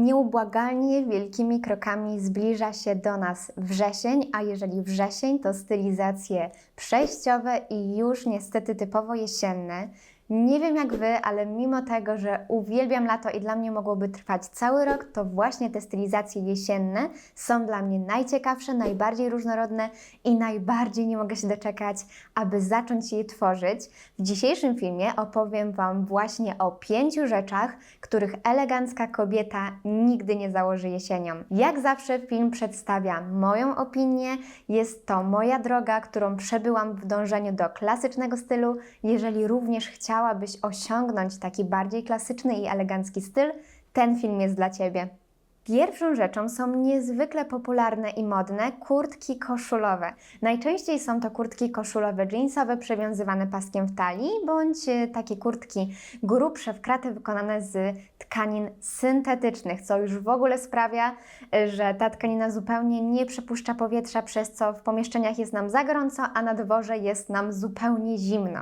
Nieubłagalnie wielkimi krokami zbliża się do nas wrzesień, a jeżeli wrzesień to stylizacje przejściowe i już niestety typowo jesienne. Nie wiem jak Wy, ale mimo tego, że uwielbiam lato i dla mnie mogłoby trwać cały rok, to właśnie te stylizacje jesienne są dla mnie najciekawsze, najbardziej różnorodne i najbardziej nie mogę się doczekać, aby zacząć je tworzyć. W dzisiejszym filmie opowiem Wam właśnie o pięciu rzeczach, których elegancka kobieta nigdy nie założy jesienią. Jak zawsze film przedstawia moją opinię, jest to moja droga, którą przebyłam w dążeniu do klasycznego stylu. Jeżeli również chciałabyś osiągnąć taki bardziej klasyczny i elegancki styl, ten film jest dla Ciebie. Pierwszą rzeczą są niezwykle popularne i modne kurtki koszulowe. Najczęściej są to kurtki koszulowe jeansowe przewiązywane paskiem w talii, bądź e, takie kurtki grubsze w kratę wykonane z tkanin syntetycznych, co już w ogóle sprawia, e, że ta tkanina zupełnie nie przepuszcza powietrza, przez co w pomieszczeniach jest nam za gorąco, a na dworze jest nam zupełnie zimno.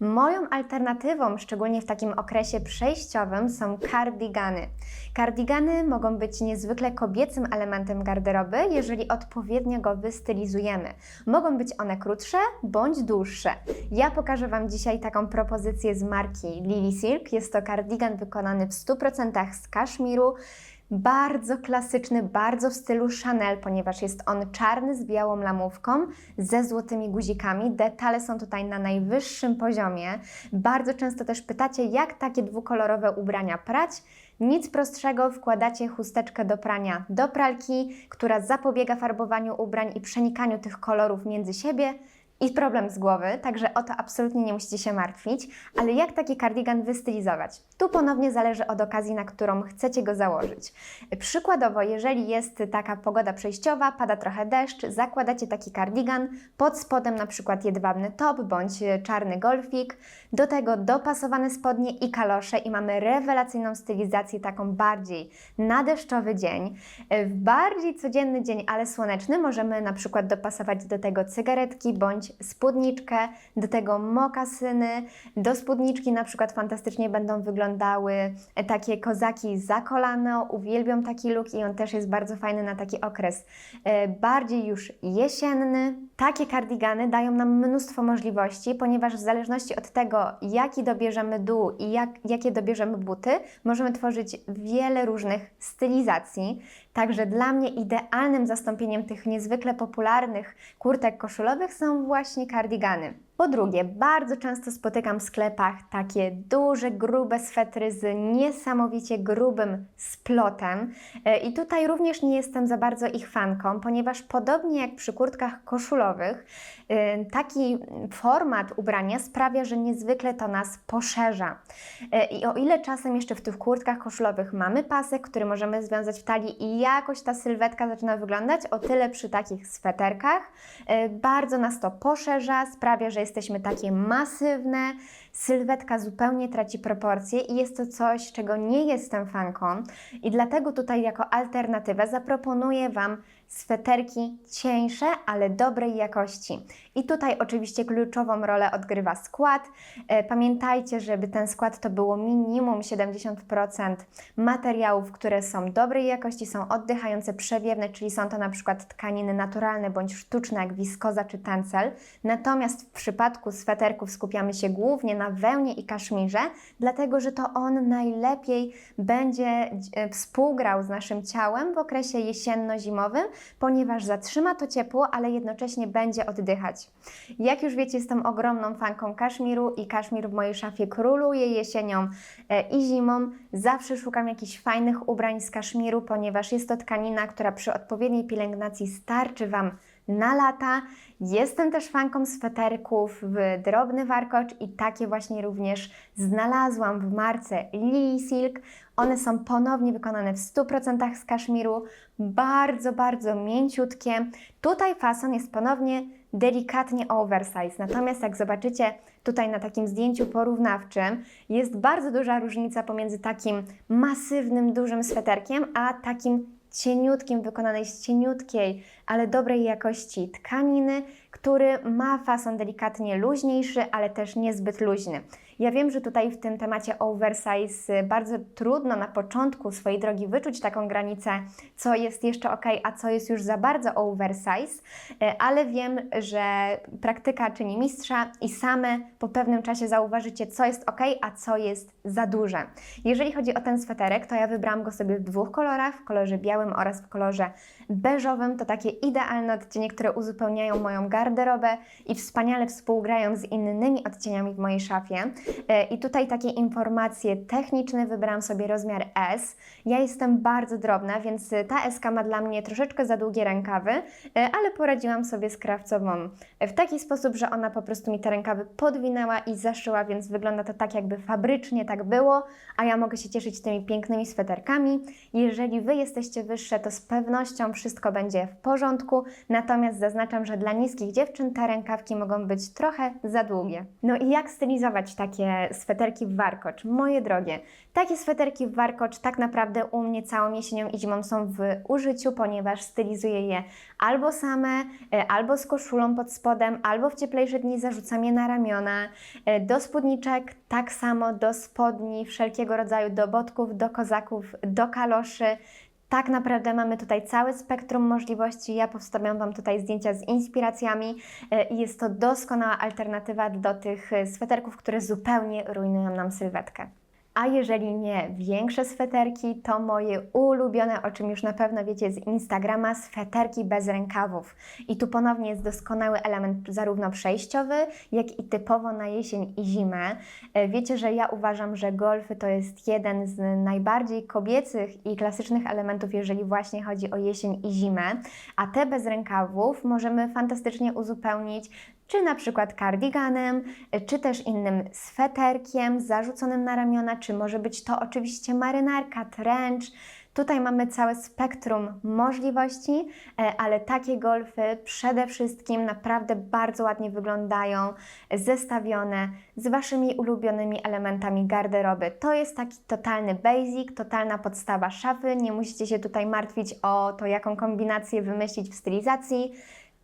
Moją alternatywą, szczególnie w takim okresie przejściowym, są kardigany. Kardigany mogą być niezwykle kobiecym elementem garderoby, jeżeli odpowiednio go wystylizujemy. Mogą być one krótsze bądź dłuższe. Ja pokażę Wam dzisiaj taką propozycję z marki Lily Silk. Jest to kardigan wykonany w 100% z kaszmiru. Bardzo klasyczny, bardzo w stylu Chanel, ponieważ jest on czarny z białą lamówką, ze złotymi guzikami. Detale są tutaj na najwyższym poziomie. Bardzo często też pytacie, jak takie dwukolorowe ubrania prać. Nic prostszego, wkładacie chusteczkę do prania do pralki, która zapobiega farbowaniu ubrań i przenikaniu tych kolorów między siebie. I problem z głowy, także o to absolutnie nie musicie się martwić. Ale jak taki kardigan wystylizować? Tu ponownie zależy od okazji, na którą chcecie go założyć. Przykładowo, jeżeli jest taka pogoda przejściowa, pada trochę deszcz, zakładacie taki kardigan, pod spodem na przykład jedwabny top bądź czarny golfik, do tego dopasowane spodnie i kalosze i mamy rewelacyjną stylizację, taką bardziej na deszczowy dzień. W bardziej codzienny dzień, ale słoneczny możemy na przykład dopasować do tego cygaretki bądź spódniczkę, do tego mokasyny, do spódniczki na przykład fantastycznie będą wyglądały takie kozaki za kolano, uwielbiam taki look i on też jest bardzo fajny na taki okres e, bardziej już jesienny. Takie kardigany dają nam mnóstwo możliwości, ponieważ w zależności od tego, jaki dobierzemy dół i jak, jakie dobierzemy buty, możemy tworzyć wiele różnych stylizacji. Także dla mnie idealnym zastąpieniem tych niezwykle popularnych kurtek koszulowych są właśnie kardigany. Po drugie, bardzo często spotykam w sklepach takie duże, grube swetry z niesamowicie grubym splotem. E, I tutaj również nie jestem za bardzo ich fanką, ponieważ podobnie jak przy kurtkach koszulowych, e, taki format ubrania sprawia, że niezwykle to nas poszerza. E, I o ile czasem jeszcze w tych kurtkach koszulowych mamy pasek, który możemy związać w talii i jakoś ta sylwetka zaczyna wyglądać, o tyle przy takich sweterkach bardzo nas to poszerza, sprawia, że jesteśmy takie masywne, sylwetka zupełnie traci proporcje i jest to coś, czego nie jestem fanką i dlatego tutaj jako alternatywę zaproponuję Wam sweterki cieńsze, ale dobrej jakości. I tutaj oczywiście kluczową rolę odgrywa skład. E, Pamiętajcie, żeby ten skład to było minimum 70% materiałów, które są dobrej jakości, są oddychające, przewiewne, czyli są to na przykład tkaniny naturalne bądź sztuczne, jak wiskoza czy tencel. Natomiast w przypadku sweterków skupiamy się głównie na wełnie i kaszmirze, dlatego że to on najlepiej będzie e, współgrał z naszym ciałem w okresie jesienno-zimowym, ponieważ zatrzyma to ciepło, ale jednocześnie będzie oddychać. Jak już wiecie, jestem ogromną fanką kaszmiru i kaszmir w mojej szafie króluje jesienią e, i zimą. Zawsze szukam jakichś fajnych ubrań z kaszmiru, ponieważ jest to tkanina, która przy odpowiedniej pielęgnacji starczy Wam na lata. Jestem też fanką sweterków w drobny warkocz i takie właśnie również znalazłam w marce Lily Silk. One są ponownie wykonane w 100% z kaszmiru, bardzo, bardzo mięciutkie. Tutaj fason jest ponownie delikatnie oversize, natomiast jak zobaczycie tutaj na takim zdjęciu porównawczym, jest bardzo duża różnica pomiędzy takim masywnym, dużym sweterkiem, a takim cieniutkim, wykonanej z cieniutkiej, ale dobrej jakości tkaniny, który ma fason delikatnie luźniejszy, ale też niezbyt luźny. Ja wiem, że tutaj w tym temacie oversize bardzo trudno na początku swojej drogi wyczuć taką granicę, co jest jeszcze ok, a co jest już za bardzo oversize, y, ale wiem, że praktyka czyni mistrza i same po pewnym czasie zauważycie, co jest ok, a co jest za duże. Jeżeli chodzi o ten sweterek, to ja wybrałam go sobie w dwóch kolorach, w kolorze białym oraz w kolorze beżowym. To takie idealne odcienie, które uzupełniają moją garderobę i wspaniale współgrają z innymi odcieniami w mojej szafie. E, I tutaj takie informacje techniczne wybrałam sobie rozmiar S. Ja jestem bardzo drobna, więc ta SK ma dla mnie troszeczkę za długie rękawy, e, ale poradziłam sobie z krawcową w taki sposób, że ona po prostu mi te rękawy podwinęła i zaszyła, więc wygląda to tak, jakby fabrycznie tak było, a ja mogę się cieszyć tymi pięknymi sweterkami. Jeżeli Wy jesteście wyższe, to z pewnością wszystko będzie w porządku, natomiast zaznaczam, że dla niskich dziewczyn te rękawki mogą być trochę za długie. No i jak stylizować takie sweterki w warkocz? Moje drogie, takie sweterki w warkocz tak naprawdę u mnie całą jesienią i zimą są w użyciu, ponieważ stylizuję je albo same, e, albo z koszulą pod spodem, albo w cieplejsze dni zarzucam je na ramiona. E, Do spódniczek tak samo, do spodni wszelkiego rodzaju, do botków, do kozaków, do kaloszy. Tak naprawdę mamy tutaj całe spektrum możliwości. Ja powstawiam Wam tutaj zdjęcia z inspiracjami e, i jest to doskonała alternatywa do tych e, sweterków, które zupełnie rujnują nam sylwetkę. A jeżeli nie większe sweterki, to moje ulubione, o czym już na pewno wiecie z Instagrama, sweterki bez rękawów. I tu ponownie jest doskonały element zarówno przejściowy, jak i typowo na jesień i zimę. E, Wiecie, że ja uważam, że golfy to jest jeden z najbardziej kobiecych i klasycznych elementów, jeżeli właśnie chodzi o jesień i zimę, a te bez rękawów możemy fantastycznie uzupełnić czy na przykład kardiganem, czy też innym sweterkiem zarzuconym na ramiona, czy może być to oczywiście marynarka, trench. Tutaj mamy całe spektrum możliwości, e, ale takie golfy przede wszystkim naprawdę bardzo ładnie wyglądają, zestawione z Waszymi ulubionymi elementami garderoby. To jest taki totalny basic, totalna podstawa szafy. Nie musicie się tutaj martwić o to, jaką kombinację wymyślić w stylizacji.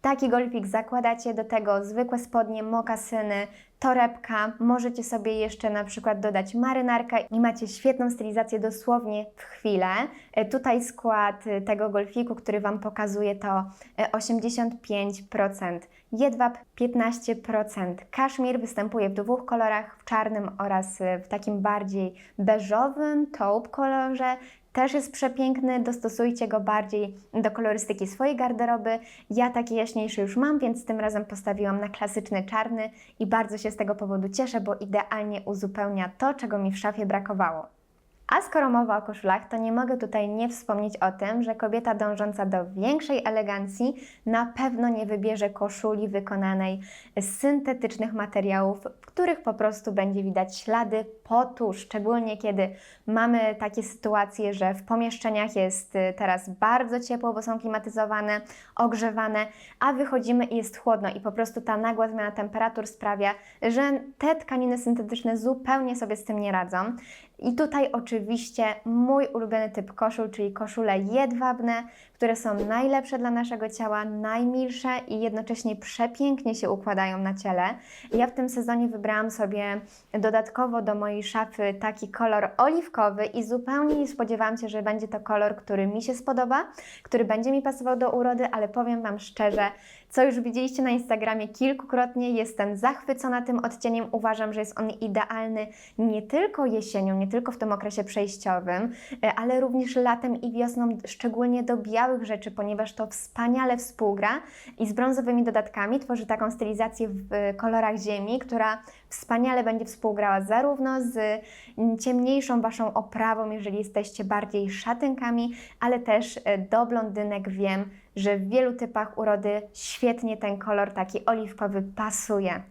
Taki golfik zakładacie, do tego zwykłe spodnie, mokasyny, torebka. Możecie sobie jeszcze na przykład dodać marynarkę i macie świetną stylizację dosłownie w chwilę. E, Tutaj skład e, tego golfiku, który Wam pokazuję to e, 85%, jedwab 15%. Kaszmir występuje w dwóch kolorach, w czarnym oraz e, w takim bardziej beżowym, taupe kolorze. Też jest przepiękny, dostosujcie go bardziej do kolorystyki swojej garderoby. Ja taki jaśniejszy już mam, więc tym razem postawiłam na klasyczny czarny i bardzo się z tego powodu cieszę, bo idealnie uzupełnia to, czego mi w szafie brakowało. A skoro mowa o koszulach, to nie mogę tutaj nie wspomnieć o tym, że kobieta dążąca do większej elegancji na pewno nie wybierze koszuli wykonanej z syntetycznych materiałów, w których po prostu będzie widać ślady potu, szczególnie kiedy mamy takie sytuacje, że w pomieszczeniach jest y, teraz bardzo ciepło, bo są klimatyzowane, ogrzewane, a wychodzimy i jest chłodno i po prostu ta nagła zmiana temperatur sprawia, że te tkaniny syntetyczne zupełnie sobie z tym nie radzą. I tutaj oczywiście mój ulubiony typ koszul, czyli koszule jedwabne, które są najlepsze dla naszego ciała, najmilsze i jednocześnie przepięknie się układają na ciele. Ja w tym sezonie wybrałam sobie dodatkowo do mojej szafy taki kolor oliwkowy i zupełnie nie spodziewałam się, że będzie to kolor, który mi się spodoba, który będzie mi pasował do urody, ale powiem Wam szczerze, co już widzieliście na Instagramie kilkukrotnie, jestem zachwycona tym odcieniem. Uważam, że jest on idealny nie tylko jesienią, nie tylko w tym okresie przejściowym, e, ale również latem i wiosną, szczególnie do białych rzeczy, ponieważ to wspaniale współgra i z brązowymi dodatkami tworzy taką stylizację w kolorach ziemi, która wspaniale będzie współgrała zarówno z ciemniejszą Waszą oprawą, jeżeli jesteście bardziej szatynkami, ale też e, do blondynek wiem, że w wielu typach urody świetnie ten kolor taki oliwkowy pasuje.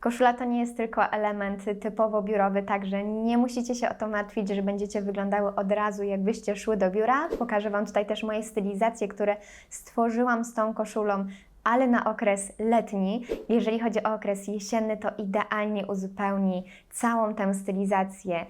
Koszula to nie jest tylko element typowo biurowy, także nie musicie się o to martwić, że będziecie wyglądały od razu, jakbyście szły do biura. Pokażę Wam tutaj też moje stylizacje, które stworzyłam z tą koszulą, ale na okres letni. Jeżeli chodzi o okres jesienny, to idealnie uzupełni całą tę stylizację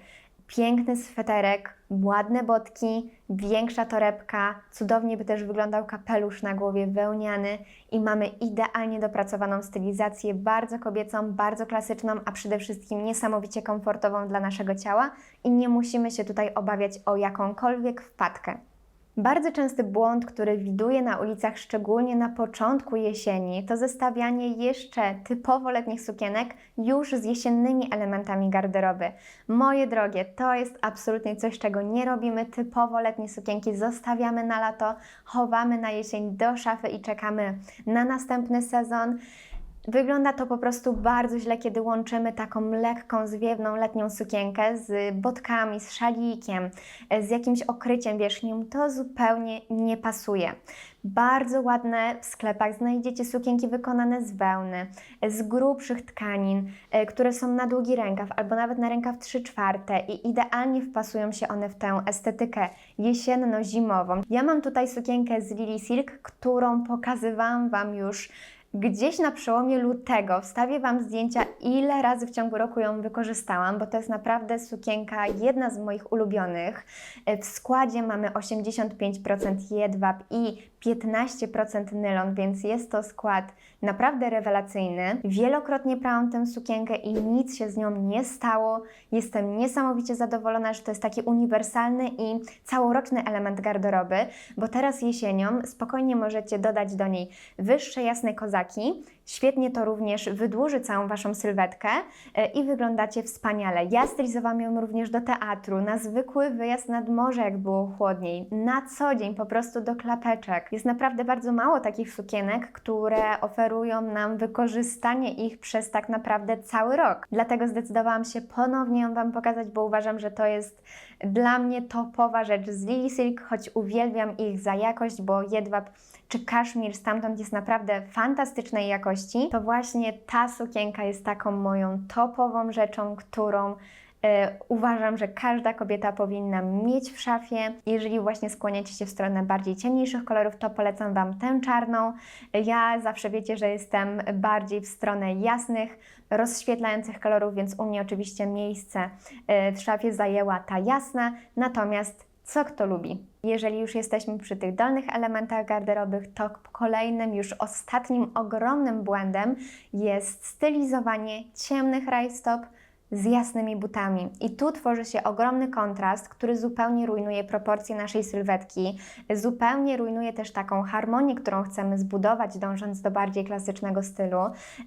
piękny sweterek, ładne botki, większa torebka, cudownie by też wyglądał kapelusz na głowie wełniany. I mamy idealnie dopracowaną stylizację, bardzo kobiecą, bardzo klasyczną, a przede wszystkim niesamowicie komfortową dla naszego ciała. I nie musimy się tutaj obawiać o jakąkolwiek wpadkę. Bardzo częsty błąd, który widuję na ulicach, szczególnie na początku jesieni, to zestawianie jeszcze typowo letnich sukienek już z jesiennymi elementami garderoby. Moje drogie, to jest absolutnie coś, czego nie robimy. Typowo letnie sukienki zostawiamy na lato, chowamy na jesień do szafy i czekamy na następny sezon. Wygląda to po prostu bardzo źle, kiedy łączymy taką lekką, zwiewną letnią sukienkę z botkami, z szalikiem, z jakimś okryciem wierzchnim. To zupełnie nie pasuje. Bardzo ładne w sklepach znajdziecie sukienki wykonane z wełny, z grubszych tkanin, e, które są na długi rękaw albo nawet na rękaw 3 czwarte i idealnie wpasują się one w tę estetykę jesienno-zimową. Ja mam tutaj sukienkę z Lily Silk, którą pokazywałam Wam już Gdzieś na przełomie lutego wstawię Wam zdjęcia, ile razy w ciągu roku ją wykorzystałam, bo to jest naprawdę sukienka jedna z moich ulubionych. E, W składzie mamy 85% jedwab i 15% nylon, więc jest to skład naprawdę rewelacyjny. Wielokrotnie prałam tę sukienkę i nic się z nią nie stało. Jestem niesamowicie zadowolona, że to jest taki uniwersalny i całoroczny element garderoby, bo teraz jesienią spokojnie możecie dodać do niej wyższe jasne kozaki. Świetnie to również wydłuży całą Waszą sylwetkę e, i wyglądacie wspaniale. Ja stylizowałam ją również do teatru, na zwykły wyjazd nad morze, jak było chłodniej, na co dzień po prostu do klapeczek. Jest naprawdę bardzo mało takich sukienek, które oferują nam wykorzystanie ich przez tak naprawdę cały rok. Dlatego zdecydowałam się ponownie ją Wam pokazać, bo uważam, że to jest dla mnie topowa rzecz z Lily Silk, choć uwielbiam ich za jakość, bo jedwab czy kaszmir stamtąd jest naprawdę fantastycznej jakości, to właśnie ta sukienka jest taką moją topową rzeczą, którą e, uważam, że każda kobieta powinna mieć w szafie. Jeżeli właśnie skłaniacie się w stronę bardziej ciemniejszych kolorów, to polecam Wam tę czarną. Ja zawsze wiecie, że jestem bardziej w stronę jasnych, rozświetlających kolorów, więc u mnie oczywiście miejsce e, w szafie zajęła ta jasna, natomiast co kto lubi. Jeżeli już jesteśmy przy tych dolnych elementach garderowych, to kolejnym, już ostatnim ogromnym błędem jest stylizowanie ciemnych rajstop z jasnymi butami. I tu tworzy się ogromny kontrast, który zupełnie rujnuje proporcje naszej sylwetki, zupełnie rujnuje też taką harmonię, którą chcemy zbudować, dążąc do bardziej klasycznego stylu.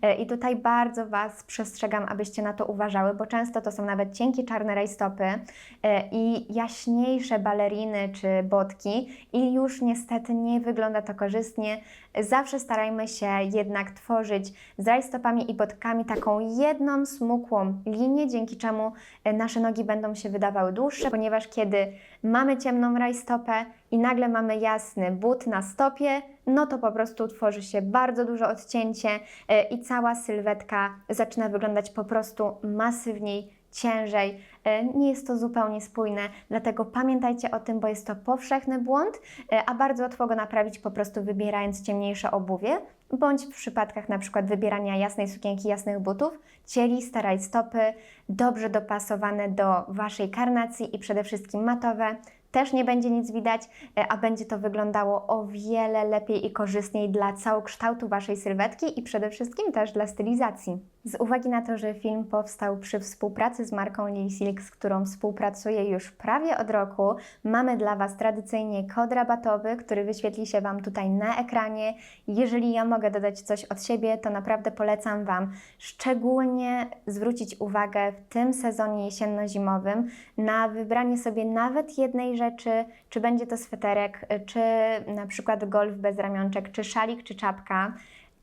E, I tutaj bardzo Was przestrzegam, abyście na to uważały, bo często to są nawet cienkie czarne rajstopy e, i jaśniejsze baleriny czy botki i już niestety nie wygląda to korzystnie. Zawsze starajmy się jednak tworzyć z rajstopami i botkami taką jedną smukłą linię, dzięki czemu e, nasze nogi będą się wydawały dłuższe, ponieważ kiedy mamy ciemną rajstopę i nagle mamy jasny but na stopie, no to po prostu tworzy się bardzo duże odcięcie e, i cała sylwetka zaczyna wyglądać po prostu masywniej, ciężej. E, Nie jest to zupełnie spójne, dlatego pamiętajcie o tym, bo jest to powszechny błąd, e, a bardzo łatwo go naprawić po prostu wybierając ciemniejsze obuwie, bądź w przypadkach przykład wybierania jasnej sukienki, jasnych butów, cieliste rajstopy, dobrze dopasowane do Waszej karnacji i przede wszystkim matowe, też nie będzie nic widać, e, a będzie to wyglądało o wiele lepiej i korzystniej dla całokształtu Waszej sylwetki i przede wszystkim też dla stylizacji. Z uwagi na to, że film powstał przy współpracy z marką Lily Silk, z którą współpracuję już prawie od roku, mamy dla Was tradycyjnie kod rabatowy, który wyświetli się Wam tutaj na ekranie. Jeżeli ja mogę dodać coś od siebie, to naprawdę polecam Wam szczególnie zwrócić uwagę w tym sezonie jesienno-zimowym na wybranie sobie nawet jednej rzeczy, czy będzie to sweterek, czy na przykład golf bez ramionczek, czy szalik, czy czapka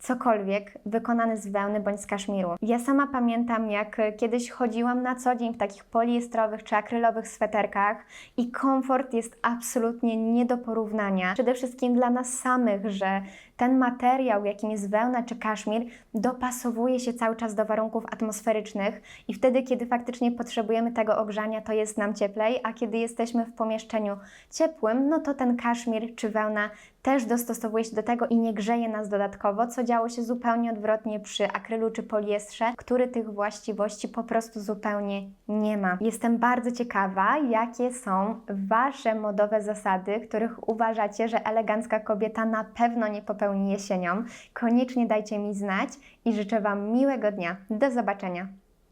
cokolwiek wykonane z wełny bądź z kaszmiru. Ja sama pamiętam, jak kiedyś chodziłam na co dzień w takich poliestrowych czy akrylowych sweterkach i komfort jest absolutnie nie do porównania. Przede wszystkim dla nas samych, że ten materiał, jakim jest wełna czy kaszmir, dopasowuje się cały czas do warunków atmosferycznych i wtedy, kiedy faktycznie potrzebujemy tego ogrzania, to jest nam cieplej, a kiedy jesteśmy w pomieszczeniu ciepłym, no to ten kaszmir czy wełna też dostosowuje się do tego i nie grzeje nas dodatkowo, co działo się zupełnie odwrotnie przy akrylu czy poliestrze, który tych właściwości po prostu zupełnie nie ma. Jestem bardzo ciekawa, jakie są Wasze modowe zasady, których uważacie, że elegancka kobieta na pewno nie popełni jesienią. Koniecznie dajcie mi znać i życzę Wam miłego dnia. Do zobaczenia.